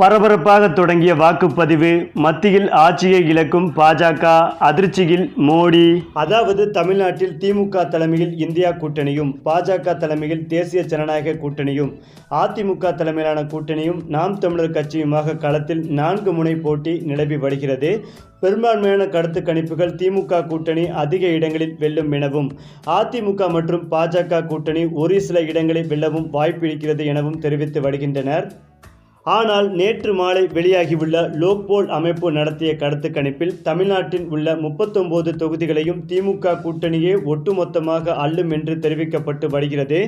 பரபரப்பாக தொடங்கிய வாக்குப்பதிவு மத்தியில் ஆட்சியை இழக்கும் பாஜக அதிர்ச்சியில் மோடி. அதாவது தமிழ்நாட்டில் திமுக தலைமையில் இந்தியா கூட்டணியும் பாஜக தலைமையில் தேசிய ஜனநாயக கூட்டணியும் அதிமுக தலைமையிலான கூட்டணியும் நாம் தமிழர் கட்சியுமாக களத்தில் நான்கு முனை போட்டி நிலவி வருகிறது. பெரும்பான்மையான கருத்து கணிப்புகள் திமுக கூட்டணி அதிக இடங்களில் வெல்லும் எனவும் அதிமுக மற்றும் பாஜக கூட்டணி ஒரு சில இடங்களில் வெல்லவும் வாய்ப்பு இருக்கிறது எனவும் தெரிவித்து வருகின்றனர். ஆனால் நேற்று மாலை வெளியாகியுள்ள லோக்போல் அமைப்பு நடத்திய கருத்து கணிப்பில் தமிழ்நாட்டில் உள்ள முப்பத்தொன்பது தொகுதிகளையும் திமுக கூட்டணியே ஒட்டுமொத்தமாக அள்ளும் என்று தெரிவிக்கப்பட்டு வருகிறது.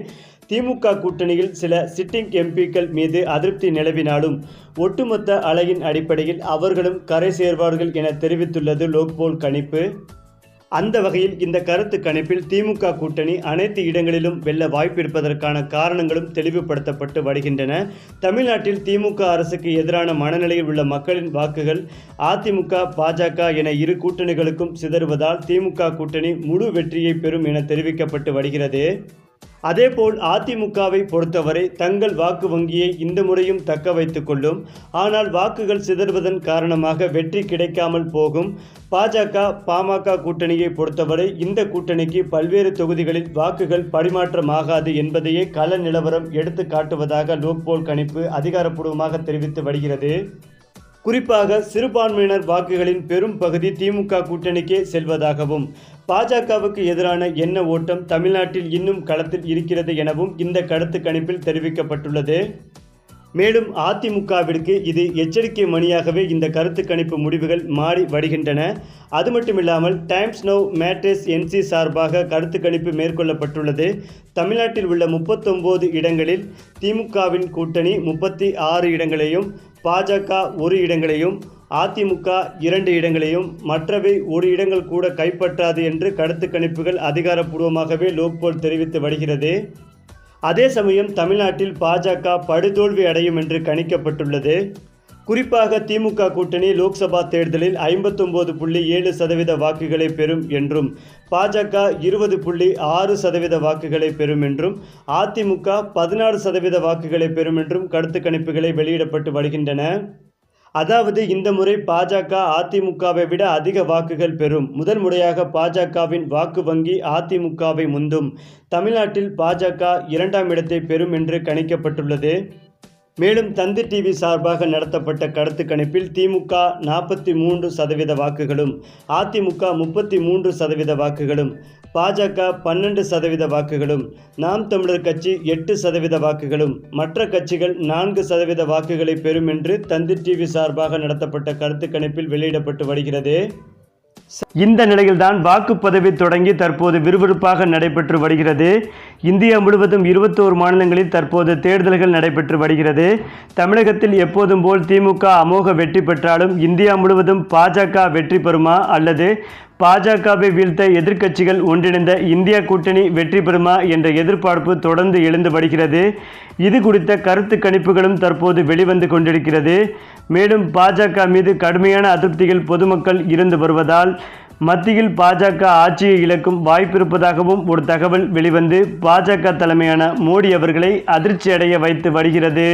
திமுக கூட்டணியில் சில சிட்டிங் எம்பிக்கள் மீது அதிருப்தி நிலவினாலும் ஒட்டுமொத்த அலையின் அடிப்படையில் அவர்களும் கரை சேர்வார்கள் என தெரிவித்துள்ளது லோக்போல் கணிப்பு. அந்த வகையில் இந்த கருத்து கணிப்பில் திமுக கூட்டணி அனைத்து இடங்களிலும் வெல்ல வாய்ப்பிருப்பதற்கான காரணங்களும் தெளிவுபடுத்தப்பட்டு வருகின்றன. தமிழ்நாட்டில் திமுக அரசுக்கு எதிரான மனநிலையில் உள்ள மக்களின் வாக்குகள் அதிமுக பாஜக என இரு கூட்டணிகளுக்கும் சிதறுவதால் திமுக கூட்டணி முழு வெற்றியை பெறும் என தெரிவிக்கப்பட்டு வருகிறது. அதேபோல் அதிமுகவை பொறுத்தவரை தங்கள் வாக்கு வங்கியை இந்த முறையும் தக்க வைத்துக் கொள்ளும். ஆனால் வாக்குகள் சிதறுவதன் காரணமாக வெற்றி கிடைக்காமல் போகும். பாஜக பாமக கூட்டணியை பொறுத்தவரை இந்த கூட்டணிக்கு பல்வேறு தொகுதிகளில் வாக்குகள் பரிமாற்றமாகாது என்பதையே கள நிலவரம் எடுத்து காட்டுவதாக லோக்போல் கணிப்பு அதிகாரப்பூர்வமாக தெரிவித்து வருகிறது. குறிப்பாக சிறுபான்மையினர் வாக்குகளின் பெரும் பகுதி திமுக கூட்டணிக்கே செல்வதாகவும் பாஜகவுக்கு எதிரான எண்ண ஓட்டம் தமிழ்நாட்டில் இன்னும் களத்தில் இருக்கிறது எனவும் இந்த கருத்து கணிப்பில் தெரிவிக்கப்பட்டுள்ளது. மேலும் அதிமுகவிற்கு இது எச்சரிக்கை மணியாகவே இந்த கருத்து கணிப்பு முடிவுகள் மாறி வருகின்றன. அது மட்டுமில்லாமல் டைம்ஸ் நோ மேட்ரஸ் என்சி சார்பாக கருத்து கணிப்பு மேற்கொள்ளப்பட்டுள்ளது. தமிழ்நாட்டில் உள்ள முப்பத்தொம்போது இடங்களில் திமுகவின் கூட்டணி முப்பத்தி ஆறு இடங்களையும் பாஜக ஒரு இடங்களையும் அதிமுக இரண்டு இடங்களையும் மற்றவை ஒரு இடங்கள் கூட கைப்பற்றாது என்று கருத்து கணிப்புகள் அதிகாரப்பூர்வமாகவே லோக்போல் தெரிவித்து வருகிறது. அதே சமயம் தமிழ்நாட்டில் பாஜக படுதோல்வி அடையும் என்று கணிக்கப்பட்டுள்ளது. குறிப்பாக திமுக கூட்டணி லோக்சபா தேர்தலில் ஐம்பத்தொம்போது புள்ளி ஏழு சதவீத வாக்குகளை பெறும் என்றும் பாஜக இருபது புள்ளி ஆறு சதவீத வாக்குகளை பெறும் என்றும் அதிமுக பதினாறு சதவீத வாக்குகளை பெறும் என்றும் கருத்து கணிப்புகளை வெளியிடப்பட்டு வருகின்றன. அதாவது இந்த முறை பாஜக அதிமுகவை விட அதிக வாக்குகள் பெறும். முதல் முறையாக பாஜகவின் வாக்கு வங்கி அதிமுகவை முந்தும். தமிழ்நாட்டில் பாஜக இரண்டாம் இடத்தை பெறும் என்று கணிக்கப்பட்டுள்ளது. மேலும் தந்தி டிவி சார்பாக நடத்தப்பட்ட கருத்து கணிப்பில் திமுக நாற்பத்தி மூன்று சதவீத வாக்குகளும் அதிமுக முப்பத்தி மூன்று சதவீத வாக்குகளும் பாஜக பன்னெண்டு சதவீத வாக்குகளும் நாம் தமிழர் கட்சி எட்டு சதவீத வாக்குகளும் மற்ற கட்சிகள் நான்கு சதவீத வாக்குகளை பெறும் என்று தந்தி டிவி சார்பாக நடத்தப்பட்ட கருத்து கணிப்பில் வெளியிடப்பட்டு வருகிறது. இந்த நிலையில்தான் வாக்குப்பதவி தொடங்கி தற்போது விறுவிறுப்பாக நடைபெற்று வருகிறது. இந்தியா முழுவதும் இருபத்தோரு மாநிலங்களில் தற்போது தேர்தல்கள் நடைபெற்று வருகிறது. தமிழகத்தில் எப்போதும் போல் திமுக அமோக வெற்றி பெற்றாலும் இந்தியா முழுவதும் பாஜக வெற்றி பெறுமா அல்லது பாஜகவை வீழ்த்த எதிர்க்கட்சிகள் ஒன்றிணைந்த இந்திய கூட்டணி வெற்றி பெறுமா என்ற எதிர்பார்ப்பு தொடர்ந்து எழுந்து வருகிறது. இது குறித்த கருத்து கணிப்புகளும் தற்போது வெளிவந்து கொண்டிருக்கிறது. மேலும் பாஜக மீது கடுமையான அதிருப்திகள் பொதுமக்கள் இருந்து வருவதால் மத்தியில் பாஜக ஆட்சியை இழக்கும் வாய்ப்பிருப்பதாகவும் ஒரு தகவல் வெளிவந்து பாஜக தலைமையான மோடி அவர்களை அதிர்ச்சியடைய வைத்து வருகிறது.